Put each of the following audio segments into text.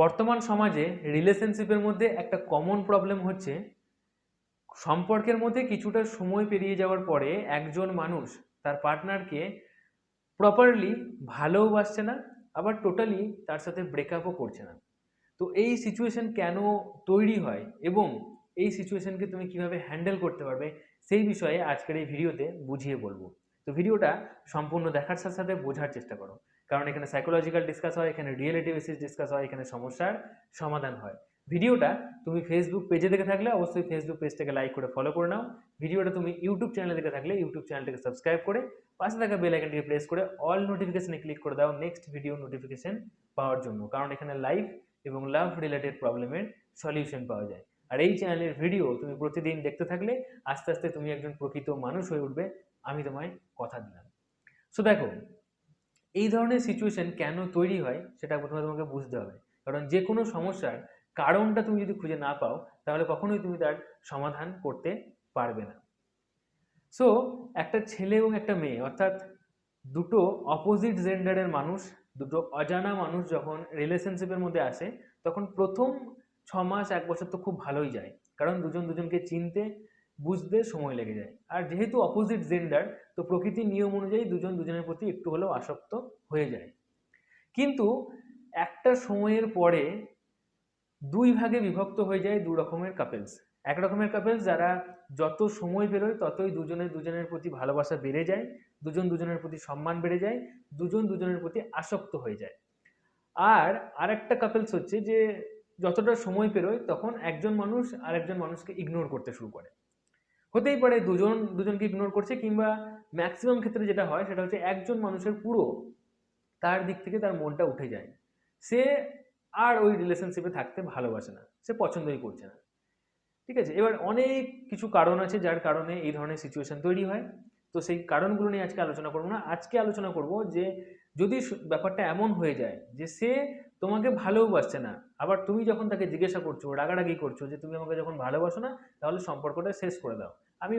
বর্তমান সমাজে রিলেশনশিপের মধ্যে একটা কমন প্রবলেম হচ্ছে, সম্পর্কের মধ্যে কিছুটা সময় পেরিয়ে যাওয়ার পরে একজন মানুষ তার পার্টনারকে প্রপারলি ভালোবাসছে না, আবার টোটালি তার সাথে ব্রেকআপও করছে না। তো এই সিচুয়েশন কেন তৈরি হয় এবং এই সিচুয়েশনকে তুমি কীভাবে হ্যান্ডেল করতে পারবে সেই বিষয়ে আজকের এই ভিডিওতে বুঝিয়ে বলব। তো ভিডিওটা সম্পূর্ণ দেখার সাথে সাথে বোঝার চেষ্টা করো। কারণ এখানে সাইকোলজিক্যাল ডিসকাস হয়, এখানে রিয়েলিটি বেসিস ডিসকাস হয়, এখানে সমস্যার সমাধান হয়। ভিডিওটা তুমি ফেসবুক পেজে দেখে থাকলে অবশ্যই ফেসবুক পেজটাকে লাইক করে ফলো করে নাও। ভিডিওটা তুমি ইউটিউব চ্যানেলে দেখে থাকলে ইউটিউব চ্যানেলটাকে সাবস্ক্রাইব করে পাশে থাকা বেল আইকনটিকে প্রেস করে অল নোটিফিকেশনে ক্লিক করে দাও নেক্সট ভিডিও নোটিফিকেশন পাওয়ার জন্য। কারণ এখানে লাইভ এবং লাভ রিলেটেড প্রবলেমের সলিউশন পাওয়া যায়। আর এই চ্যানেলের ভিডিও তুমি প্রতিদিন দেখতে থাকলে আস্তে আস্তে তুমি একজন প্রকৃত মানুষ হয়ে উঠবে। আমি তোমায় কথা দিলাম। সো দেখো এই ধরনের সিচুয়েশন কেন তৈরি হয়, সেটা প্রথমে তোমাকে বুঝতে হবে। কারণ যে কোনো সমস্যার কারণটা তুমি যদি খুঁজে না পাও, তাহলে কখনোই তুমি তার সমাধান করতে পারবে না। সো একটা ছেলে এবং একটা মেয়ে, অর্থাৎ দুটো অপোজিট জেন্ডারের মানুষ, দুটো অজানা মানুষ যখন রিলেশনশিপের মধ্যে আসে, তখন প্রথম ছ মাস এক বছর তো খুব ভালোই যায়। কারণ দুজন দুজনকে চিনতে বুঝতে সময় লেগে যায়। আর যেহেতু অপোজিট জেন্ডার তো প্রকৃতির নিয়ম অনুযায়ী দুজন দুজনের প্রতি একটু হলেও আসক্ত হয়ে যায়। কিন্তু একটা সময়ের পরে দুই ভাগে বিভক্ত হয়ে যায় দু রকমের কাপেলস এক রকমের কাপেলস যারা যত সময় বেরোয়, ততই দুজনের দুজনের প্রতি ভালোবাসা বেড়ে যায়, দুজন দুজনের প্রতি সম্মান বেড়ে যায়, দুজন দুজনের প্রতি আসক্ত হয়ে যায়। আর আরেকটা কাপেলস হচ্ছে যে যতটা সময় পেরোয়, তখন একজন মানুষ আরেকজন মানুষকে ইগনোর করতে শুরু করে। হতেই পারে দুজন, দুজনকে ইগনোর করছে কিংবা ম্যাক্সিমাম ক্ষেত্রে যেটা হয় সেটা হচ্ছে একজন মানুষের পুরো তার দিক থেকে তার মনটা উঠে যায়। সে আর ওই রিলেশনশিপে থাকতে ভালোবাসে না, সে পছন্দই করছে না। ঠিক আছে? এবার অনেক কিছু কারণ আছে যার কারণে এই ধরনের সিচুয়েশন তৈরি হয়। তো সেই কারণগুলো নিয়ে আজকে আলোচনা করব না। আজকে আলোচনা করব যে যদি ব্যাপারটা এমন হয়ে যায় যে সে তোমাকে ভালোবাসছে না, আবার তুমি যখন তাকে জিজ্ঞাসা করছ, রাগারাগি করছ যে তুমি আমাকে যখন ভালোবাসো না, তাহলে সম্পর্কটা শেষ করে দাও। আমি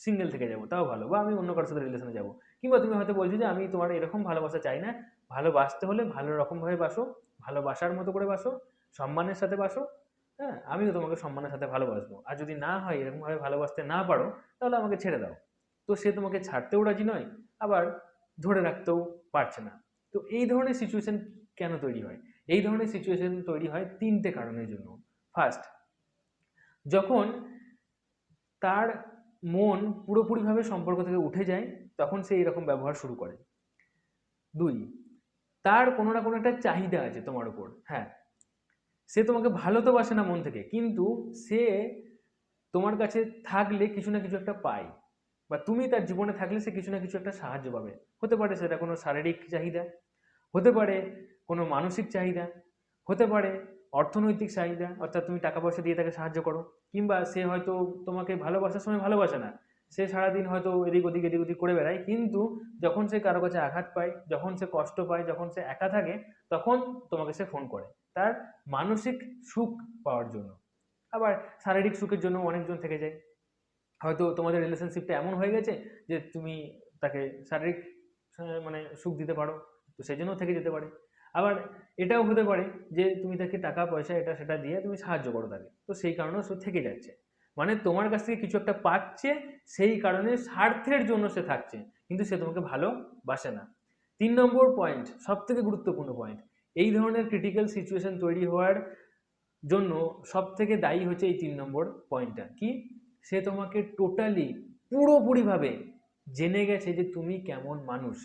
সিঙ্গেল থেকে যাব, তাও ভালো। বা আমি অন্য কারোর সাথে রিলেশনে যাব। কিংবা তুমি হয়তো বলছো যে, আমি তোমার এরকম ভালোবাসা চাই না। ভালোবাসতে হলে ভালো রকমভাবে বাসো, ভালোবাসার মতো করে বাসো, সম্মানের সাথে বাসো হ্যাঁ? আমিও তোমাকে সম্মানের সাথে ভালোবাসবো। আর যদি না হয়, এরকমভাবে ভালোবাসতে না পারো, তাহলে আমাকে ছেড়ে দাও। তো সে তোমাকে ছাড়তেও রাজি নয়, আবার ধরে রাখতেও পারছে না। তো এই ধরনের সিচুয়েশন কেন তৈরি হয়? এই ধরনের সিচুয়েশন তৈরি হয় তিনটে কারণের জন্য। ফার্স্ট যখন তার মন পুরোপুরিভাবে সম্পর্ক থেকে উঠে যায়, তখন সে এরকম ব্যবহার শুরু করে। দুই, তার কোনো না কোনো একটা চাহিদা আছে তোমার উপর হ্যাঁ। সে তোমাকে ভালো তো বাসে না মন থেকে, কিন্তু সে তোমার কাছে থাকলে কিছু না কিছু একটা পায়, বা তুমি তার জীবনে থাকলে সে কিছু না কিছু একটা সাহায্য পাবে। হতে পারে সেটা কোনো শারীরিক চাহিদা, হতে পারে কোনো মানসিক চাহিদা, হতে পারে অর্থনৈতিক চাহিদা, অর্থাৎ তুমি টাকা পয়সা দিয়ে তাকে সাহায্য করো, কিংবা সে হয়তো তোমাকে ভালোবাসার সময় ভালোবাসে না, সে সারাদিন হয়তো এদিক ওদিক এদিক ওদিক করে বেড়ায়, কিন্তু যখন সে কারও কাছে আঘাত পায়, যখন সে কষ্ট পায়, যখন সে একা থাকে, তখন তোমাকে সে ফোন করে। তার মানসিক সুখ পাওয়ার জন্য। আবার শারীরিক সুখের জন্য অনেকজন থেকে যায়। হয়তো তোমাদের রিলেশনশিপটা এমন হয়ে গেছে যে তুমি তাকে শারীরিক মানে সুখ দিতে পারো, তো সেই জন্য থেকে যেতে পারে। আবার এটাও হতে পারে যে তুমি তাকে টাকা, পয়সা এটা, সেটা দিয়ে তুমি সাহায্য করো তাকে। তো সেই কারণেও সে থেকে যাচ্ছে। মানে তোমার কাছ থেকে কিছু একটা পাচ্ছে, সেই কারণে স্বার্থের জন্য সে থাকছে। কিন্তু সে তোমাকে ভালোবাসে না। তিন নম্বর পয়েন্ট সব থেকে গুরুত্বপূর্ণ পয়েন্ট এই ধরনের ক্রিটিক্যাল সিচুয়েশন তৈরি হওয়ার জন্য সব থেকে দায়ী হচ্ছে এই তিন নম্বর পয়েন্টটা কি? সে তোমাকে টোটালি পুরোপুরিভাবে জেনে গেছে যে তুমি কেমন মানুষ।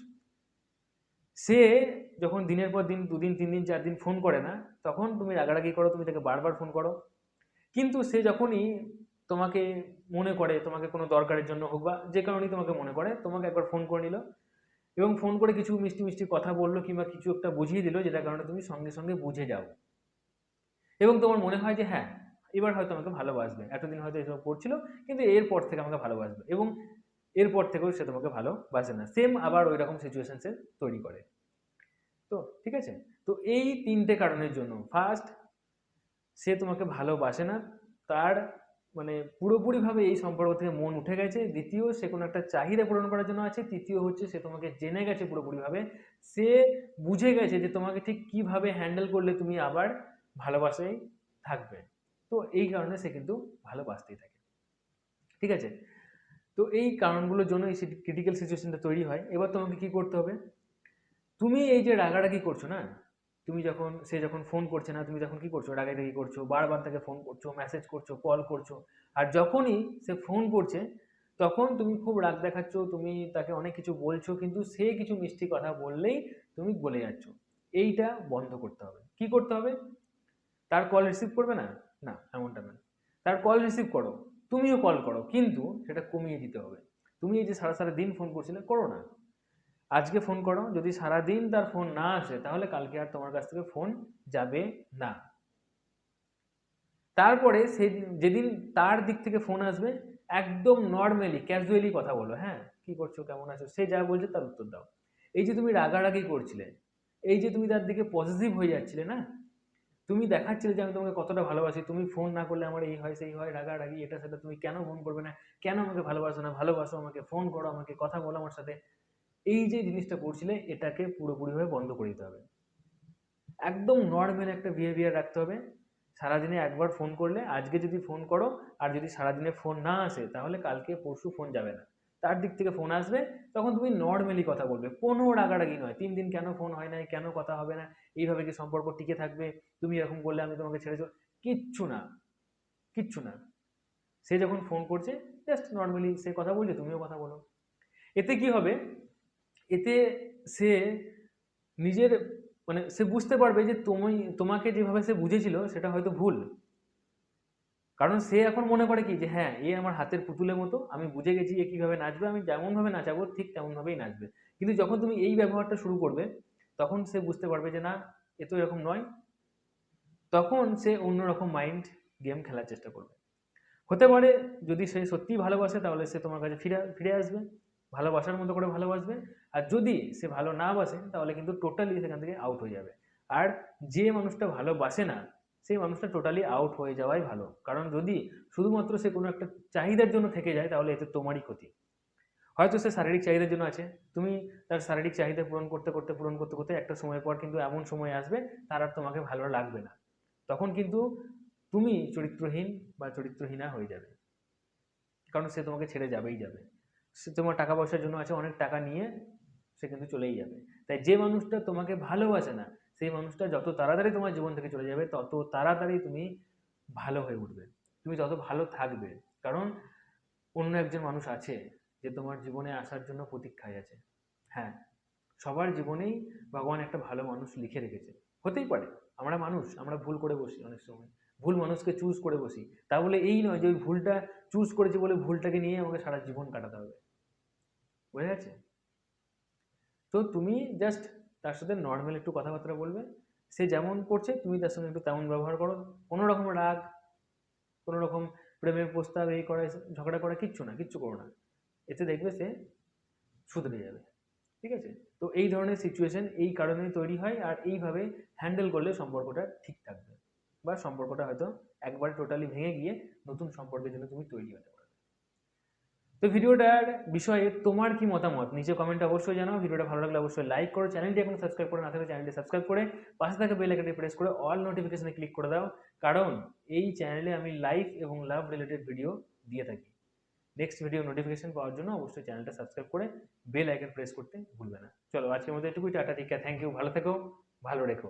সে যখন দিনের পর দিন, দুদিন, তিন দিন, চার দিন ফোন করে না, তখন তুমি রাগারাগি করো, তুমি তাকে বারবার ফোন করো। কিন্তু সে যখনই তোমাকে মনে করে, তোমাকে কোনো দরকারের জন্য হোক বা যে কারণেই তোমাকে মনে করে, তোমাকে একবার ফোন করে নিল এবং ফোন করে কিছু মিষ্টি মিষ্টি কথা বলল কিংবা কিছু একটা বুঝিয়ে দিল, যেটার কারণে তুমি সঙ্গে সঙ্গে বুঝে যাও। এবং তোমার মনে হয় যে হ্যাঁ এবার হয়তো আমাকে ভালোবাসবে। এতদিন হয়তো এসব করছিল, কিন্তু এরপর থেকে আমাকে ভালোবাসবে এবং এরপর থেকেও সে তোমাকে ভালোবাসে না। সেম আবার ওই রকম সিচুয়েশন সে তৈরি করে। তো, ঠিক আছে? তো এই তিনটে কারণের জন্য। ফার্স্ট সে তোমাকে ভালোবাসে না। তার মানে পুরোপুরিভাবে এই সম্পর্ক থেকে মন উঠে গেছে। দ্বিতীয়, সে কোনো একটা চাহিদা পূরণ করার জন্য আছে। তৃতীয় হচ্ছে সে তোমাকে জেনে গেছে পুরোপুরিভাবে। সে বুঝে গেছে যে তোমাকে ঠিক কীভাবে হ্যান্ডেল করলে তুমি আবার ভালোবাসায় থাকবে। তো এই কারণে সে কিন্তু ভালোবাসতেই থাকে। ঠিক আছে? তো এই কারণগুলোর জন্য এই ক্রিটিক্যাল সিচুয়েশনটা তৈরি হয়। এবার তোমাকে কি করতে হবে? তুমি এই যে রাগারাগি করছ, না? তুমি যখন, সে যখন ফোন করছে না, তুমি যখন কি করছ? রাগারাগি করছ, বারবার তাকে ফোন করছ মেসেজ করছ কল করছ, আর যখনই সে ফোন করছে, তখন তুমি খুব রাগ দেখাচ্ছ, তুমি তাকে অনেক কিছু বলছো, কিন্তু সে কিছু মিষ্টি কথা বললেই তুমি বলে যাচ্ছ। এইটা বন্ধ করতে হবে। কি করতে হবে? তার কল রিসিভ করবে না? না, এমনটা না। তার কল রিসিভ করো। তুমিও কল করো, কিন্তু সেটা কমিয়ে দিতে হবে। তুমি এই যে সারা সারা দিন ফোন করছিলে, করো না। আজকে ফোন করো, যদি সারা দিন তার ফোন না আসে, তাহলে কালকে আর তোমার কাছ থেকে ফোন যাবে না। তারপরে সেই যেদিন তার দিক থেকে ফোন আসবে, একদম নর্মালি ক্যাজুয়ালি কথা বলো হ্যাঁ? কি করছ, কেমন আছো? সে যা বলছে তার উত্তর দাও। এই যে তুমি রাগারাগি করছিলে, এই যে তুমি তার দিকে পজিটিভ হয়ে যাচ্ছিলে, না? তুমি দেখাচ্ছিলে যে আমি তোমাকে কতটা ভালোবাসি, তুমি ফোন না করলে আমার এই হয়, সেই হয়, রাগারাগি, এটা সেটা তুমি কেন ফোন করবে না? কেন আমাকে ভালোবাসো না? ভালোবাসো আমাকে, ফোন করো আমাকে, কথা বলো আমার সাথে। এই যে জিনিসটা করছিলে, এটাকে পুরোপুরিভাবে বন্ধ করে দিতে হবে। একদম নর্মাল একটা বিহেভিয়ার রাখতে হবে। সারাদিনে একবার ফোন করলে, আজকে যদি ফোন করো, আর যদি সারাদিনে ফোন না আসে, তাহলে কালকে পরশু ফোন যাবে না। তার দিক থেকে ফোন আসবে, তখন তুমি নর্মালি কথা বলবে। কোনো রাগারাগি নয়। তিন দিন কেন ফোন হয় নাই, কেন কথা হবে না, এইভাবে কি সম্পর্ক টিকে থাকবে? তুমি এরকম করলে আমি তোমাকে ছেড়ে চল, কিচ্ছু না। কিচ্ছু না। সে যখন ফোন করছে জাস্ট নর্মালি সে কথা বলছে তুমিও কথা বলো। এতে কি হবে? এতে সে নিজের মানে সে বুঝতে পারবে যে তুমি, তোমাকে যেভাবে সে বুঝেছিল সেটা হয়তো ভুল। কারণ সে এখন মনে করে কি যে হ্যাঁ এ আমার হাতের পুতুলের মতো, আমি বুঝে গেছি এ কীভাবে নাচবে, আমি যেমনভাবে নাচাবো ঠিক তেমনভাবেই নাচবে। কিন্তু যখন তুমি এই ব্যবহারটা শুরু করবে, তখন সে বুঝতে পারবে যে না, এ তো এরকম নয়। তখন সে অন্যরকম মাইন্ড গেম খেলার চেষ্টা করবে। হতে পারে যদি সে সত্যিই ভালোবাসে, তাহলে সে তোমার কাছে ফিরে ফিরে আসবে। ভালোবাসার মতো করে ভালোবাসবে। আর যদি সে ভালো না বাসে, তাহলে কিন্তু টোটালি সেখান থেকে আউট হয়ে যাবে। আর যে মানুষটা ভালোবাসে না, সেই মানুষটা টোটালি আউট হয়ে যাওয়াই ভালো। কারণ যদি শুধুমাত্র সে কোনো একটা চাহিদার জন্য থেকে যায়, তাহলে এতে তোমারই ক্ষতি। হয়তো সে শারীরিক চাহিদার জন্য আছে। তুমি তার শারীরিক চাহিদা পূরণ করতে করতে, পূরণ করতে করতে একটা সময় পর কিন্তু এমন সময় আসবে, তার আর তোমাকে ভালো লাগবে না। তখন কিন্তু তুমি চরিত্রহীন বা চরিত্রহীনা হয়ে যাবে। কারণ সে তোমাকে ছেড়ে যাবেই যাবে। সে তোমার টাকা পয়সার জন্য আছে, অনেক টাকা নিয়ে সে কিন্তু চলেই যাবে। তাই যে মানুষটা তোমাকে ভালোবাসে না, সেই মানুষটা যত তাড়াতাড়ি তোমার জীবন থেকে চলে যাবে, তত তাড়াতাড়ি তুমি ভালো হয়ে উঠবে। তুমি তত ভালো থাকবে, কারণ অন্য একজন মানুষ আছে যে তোমার জীবনে আসার জন্য প্রতীক্ষায় আছে। হ্যাঁ সবার জীবনেই ভগবান একটা ভালো মানুষ লিখে রেখেছে। হতেই পারে, আমরা মানুষ, আমরা ভুল করে বসি অনেক সময়। ভুল মানুষকে চুজ করে বসি। তা বলে এই নয় যে ওই ভুলটা চুজ করেছি বলে ভুলটাকে নিয়ে আমাকে সারা জীবন কাটাতে হবে। বোঝা যাচ্ছে তো তুমি জাস্ট তার সাথে নর্মাল একটু কথাবার্তা বলবে। সে যেমন করছে, তুমি তার সঙ্গে একটু তেমন ব্যবহার করো। কোনো রকম রাগ, কোনো রকম প্রেমের প্রস্তাব, এই করা ঝগড়া করা, কিচ্ছু না, কিচ্ছু করো না। এতে দেখবে সে শুধরে যাবে। ঠিক আছে? তো এই ধরনের সিচুয়েশন এই কারণে তৈরি হয় আর এইভাবে হ্যান্ডেল করলে সম্পর্কটা ঠিক থাকবে। বা সম্পর্কটা হয়তো একবার টোটালি ভেঙে গিয়ে নতুন সম্পর্কের জন্য তুমি তৈরি হতে পারবে। তো ভিডিওটার বিষয়ে তোমার কি মতামত? নিচে কমেন্ট অবশ্যই জানাও। ভিডিওটা ভালো লাগলে অবশ্যই লাইক করো। চ্যানেলটি এখন সাবস্ক্রাইব করে না থাকলে চ্যানেলটি সাবস্ক্রাইব করে পাশে থাকা বেল আইকনটি প্রেস করে অল নোটিফিকেশনে ক্লিক করে দাও। কারণ এই চ্যানেলে আমি লাইফ এবং লাভ রিলেটেড ভিডিও দিয়ে থাকি। নেক্সট ভিডিও নোটিফিকেশন পাওয়ার জন্য অবশ্যই চ্যানেলটা সাবস্ক্রাইব করে বেল আইকন প্রেস করতে ভুলবে না। চলো আজকের মধ্যে এটুকুই। টাটা টিকা থ্যাংক ইউ ভালো থেকো, ভালো রেখো।